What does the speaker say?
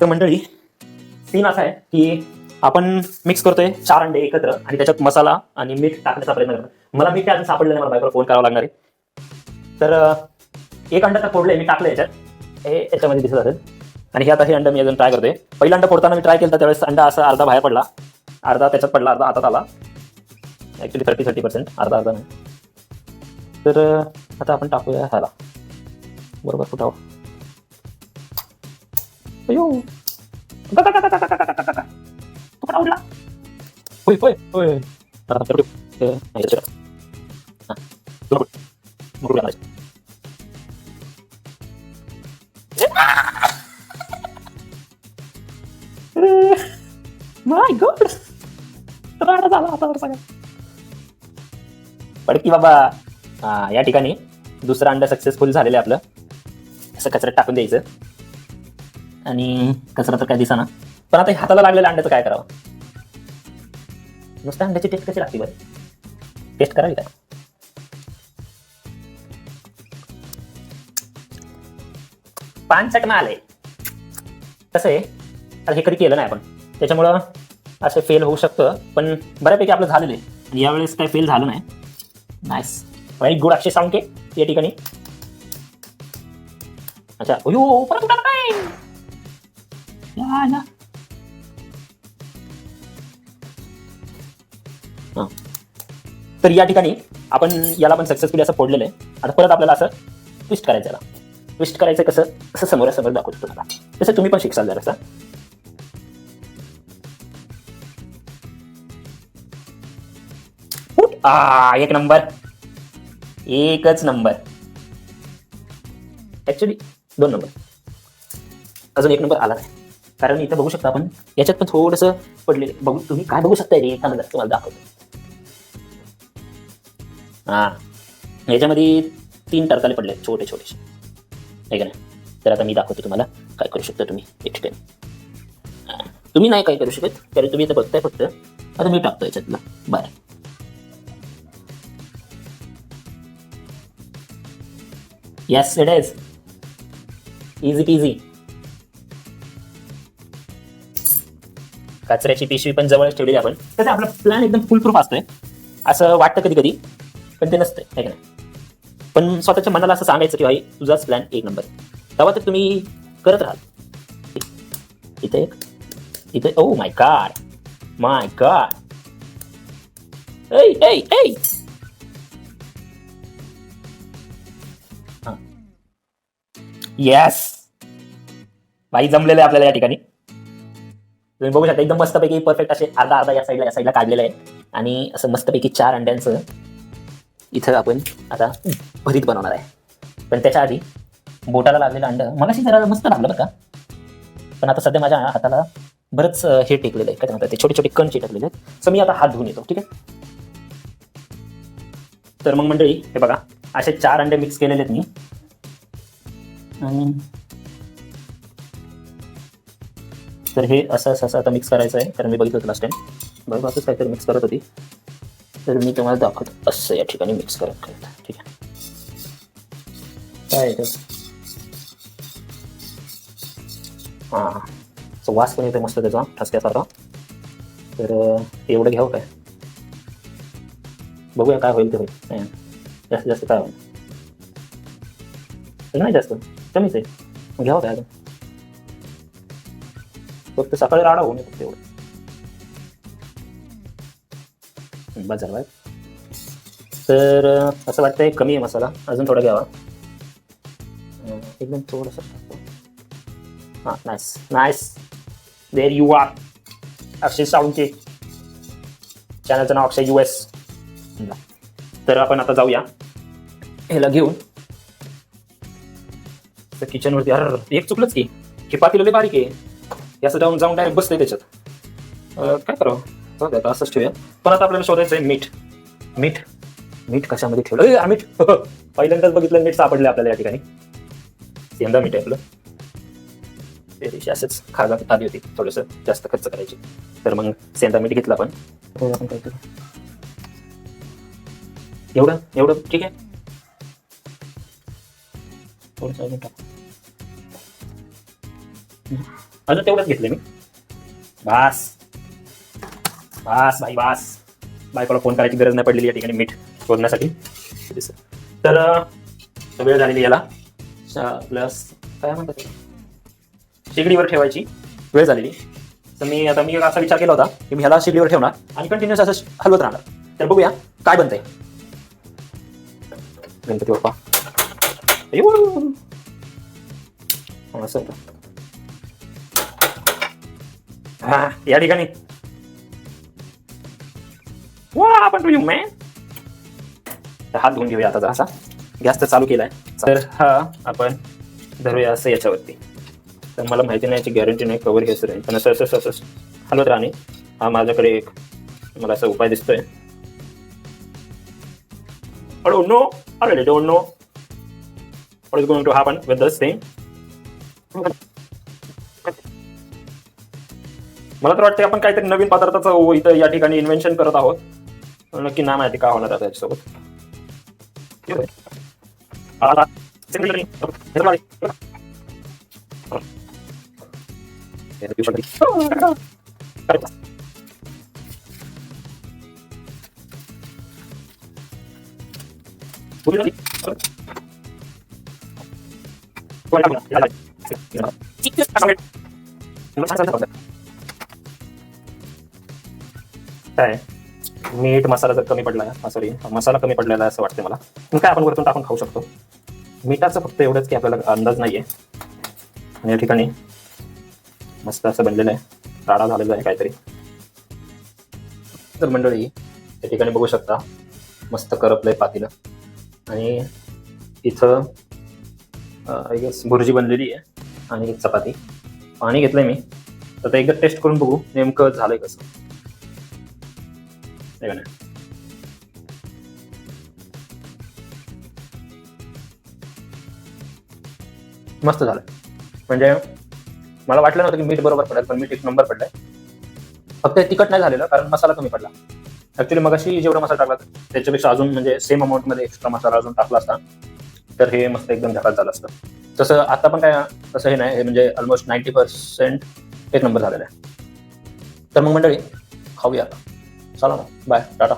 तर मंडळी सीन असा आहे की आपण मिक्स करतोय चार अंडे एकत्र आणि त्याच्यात मसाला आणि मीठ टाकण्याचा प्रयत्न करतो मला मीठ काय अजून सापडलं नाही मला बायकोला फोन करावा लागणार आहे. तर एक अंडा तर फोडलंय मी टाकलं याच्यात. हे याच्यामध्ये दिसत असेल. आणि हे आता हे अंडा मी अजून ट्राय करतोय. पहिला अंडा फोडताना मी ट्राय केला त्यावेळेस अंडा असा अर्धा बाहेर पडला. अर्धा त्याच्यात पडला अर्धा हातात आला. ॲक्च्युली थर्टी थर्टी पर्सेंट अर्धा अर्धा नाही. तर आता आपण टाकूया ह्याला. बरोबर फुटावं. अयो तुकडा उडला होय होय होय माय गॉड राडा झाला आता बाबा या ठिकाणी दुसरं अंडा सक्सेसफुल झालेलं आपलं असं कचऱ्यात टाकून द्यायचं आणि कचरा तर काय दिसाना. पण आता हाताला लागलेल्या अंड्याचं काय करावं? नुसत्या अंड्याची टेस्ट कशी लागते बरं? टेस्ट करावी का? पान चटमा आले कसं आहे? हे कधी केलं नाही आपण. त्याच्यामुळं असं फेल होऊ शकतं. पण बऱ्यापैकी आपलं झालेलं आहे. आणि यावेळेस काही फेल झालं नाही. नाईस व्हेरी गुड अक्षय सावंके या ठिकाणी. अच्छा. अयो परत उडाला नाही या, हा. तर या ठिकाणी आपण याला पण सक्सेसफुली असं फोडलेलं आहे. आता परत आपल्याला असं ट्विस्ट करायचं याला ट्विस्ट करायचं कसं? असं समोरासमोर दाखवतो तुम्हाला. तसं तुम्ही पण शिकसाल जरासा. आ एक नंबर. एकच नंबर. ऍक्च्युली दोन नंबर. अजून एक नंबर आला नाही. कारण इथं बघू शकता आपण याच्यात पण थोडंसं पडलेलं बघू तुम्ही काय बघू शकता रे थांबा तुम्हाला दाखवतो. हा याच्यामध्ये तीन टरकाले पडले छोटे छोटे छोटेसे आहे का नाही तर आता मी दाखवतो तुम्हाला काय करू शकता तुम्ही एक ठिकाणी. तुम्ही नाही काय करू शकत कारण तुम्ही इथं बघताय फक्त आता मी टाकतो याच्यातलं. बरं. Yes it is easy peasy कचऱ्याची पिशवी पण जवळच ठेवलेली आपण. तसं आपला प्लॅन एकदम फुल प्रूफ असतोय. असं वाटतं कधी कधी पण ते नसतंय आहे का नाही? पण स्वतःच्या मनाला असं सांगायचं की भाई तुझाच प्लॅन एक नंबर तेव्हा तर तुम्ही करत राहाल. इथे एक इथे oh my God my God ऐ ऐ ऐ! येस भाई जमलेलं आहे आपल्याला या ठिकाणी. तुम्ही बघू शकता एकदम मस्तपैकी परफेक्ट असे अर्धा अर्धा या साईडला या साईडला काढलेलं आहे आणि असं मस्तपैकी चार अंड्यांचं इथं आपण आता भरीत बनवणार आहे. पण त्याच्या आधी बोटाला लागलेलं अंड मगाशी जरा मस्त लागलं बरं का? पण आता सध्या माझ्या हाताला बरंच हे टेकलेलं आहे. काय म्हणतात ते? छोटे छोटे कण चिटकलेले आहेत. सो मी आता हात धुवून येतो ठीक आहे? तर मग मंडळी हे बघा. असे चार अंडे मिक्स केलेले आहेत मी. आणि तर हे असं असं असं आता मिक्स करायचं आहे. तर मी बघितलं होतं लास्ट टाइम बघ असंच काहीतरी मिक्स करत होती. तर मी तुम्हाला दाखवतो असं या ठिकाणी मिक्स करत करत ठीक आहे. काय तर हां सो वास पण येतो मस्त त्याचा ठसक्यासारखा. तर एवढं घ्यावं काय? बघूया काय होईल ते होईल. जास्तीत जास्त काय होईल? नाही जास्त. कमीच आहे. घ्यावं काय अजून? फक्त सकाळी राडा होऊ फक्त एवढं बस झालं बाय. तर असं वाटतंय कमी आहे मसाला. अजून थोडा घ्यावा. एकदम थोडस. हां nice nice there you are Akshay सावंतचे. चॅनलचं नाव अक्षय यू एस तर आपण आता जाऊया. ह्याला घेऊन. तर किचनवरती अरे एक चुकलंच की. की लय बारीक आहे. याचं जाऊन जाऊन डायरेक्ट बसते त्याच्यात. काय करावं? जाऊ आता असंच ठेवूया. पण आता आपल्याला शोधायचं आहे मीठ. मीठ? मीठ कशामध्ये ठेवलं? अरे, मीठ. पहिल्यांदाच बघितलं मीठ सापडलं आपल्याला या ठिकाणी. यंदा मीठ आहे आपलं. ते दिवशी असंच खायला आली होती थोडंसं जास्त खर्च करायची. तर मग सेंदा मीठ घेतलं आपण. आपण काय करू एवढं? एवढं ठीक आहे? थोडंसं अजून अजून तेवढंच घेतलं मी. बास. बास भाई बास. बायकोला फोन करायची गरज नाही पडलेली या ठिकाणी मीठ शोधण्यासाठी. तर वेळ झालेली याला. प्लस काय म्हणतात शेगडीवर ठेवायची. वेळ झालेली. तर मी आता मी असा विचार केला होता की मी ह्याला शेगडीवर ठेवणार आणि कंटिन्युअस असं हलवत राहणार. तर बघूया काय बनतंय. गणपती बाप्पा. असं हा या ठिकाणी वा आपण टू यू मॅन हात धुवून घेऊया आता जरासा गॅस तर चालू केलाय तर हा आपण धरूया असं याच्यावरती तर मला माहिती नाही याची गॅरंटी नाही कवर घ्यायचं राहील पण असं असं असं असं हलवत राहणे हा माझ्याकडे एक मला असा उपाय दिसतोय I don't know. I really don't know. What is going to happen with this thing. मला तर वाटतं आपण काहीतरी नवीन पदार्थाचं इथं या ठिकाणी इन्व्हेन्शन करत आहोत. नक्की ना माहिती का होणार आता याच्यासोबत? काय? मीठ मसाला जर कमी पडला सॉरी मसाला कमी पडलेला आहे असं वाटतं मला. काय आपण वरतून टाकून खाऊ शकतो? मिठाचं फक्त एवढंच की आपल्याला अंदाज नाहीये. आणि या ठिकाणी मस्त असं बनलेलं आहे. राडा झालेला आहे काहीतरी. तर मंडळी या ठिकाणी बघू शकता मस्त करपलंय पातीला. आणि इथं आय गेस भुर्जी बनलेली आहे आणि चपाती. पाणी घेतलंय मी. तर ते एकदा टेस्ट करून बघू नेमकं झालंय कसं. De ganar. मस्त झालं. म्हणजे मला वाटलं नव्हतं की मीठ बरोबर पडेल पण मीठ एक नंबर पडलाय. फक्त तिखट नाही झालेलं कारण मसाला कमी पडला. ऍक्च्युली मग अशी जेवढा मसाला टाकला त्याच्यापेक्षा अजून म्हणजे सेम अमाऊंटमध्ये एक्स्ट्रा मसाला अजून टाकला असता तर हे मस्त एकदम झकात झालं असतं. तसं आता पण काय तसं हे नाही हे म्हणजे ऑलमोस्ट नाईन्टी पर्सेंट एक नंबर झालेला आहे. तर मग मंडळी खाऊया. आता चला मग बाय टाटा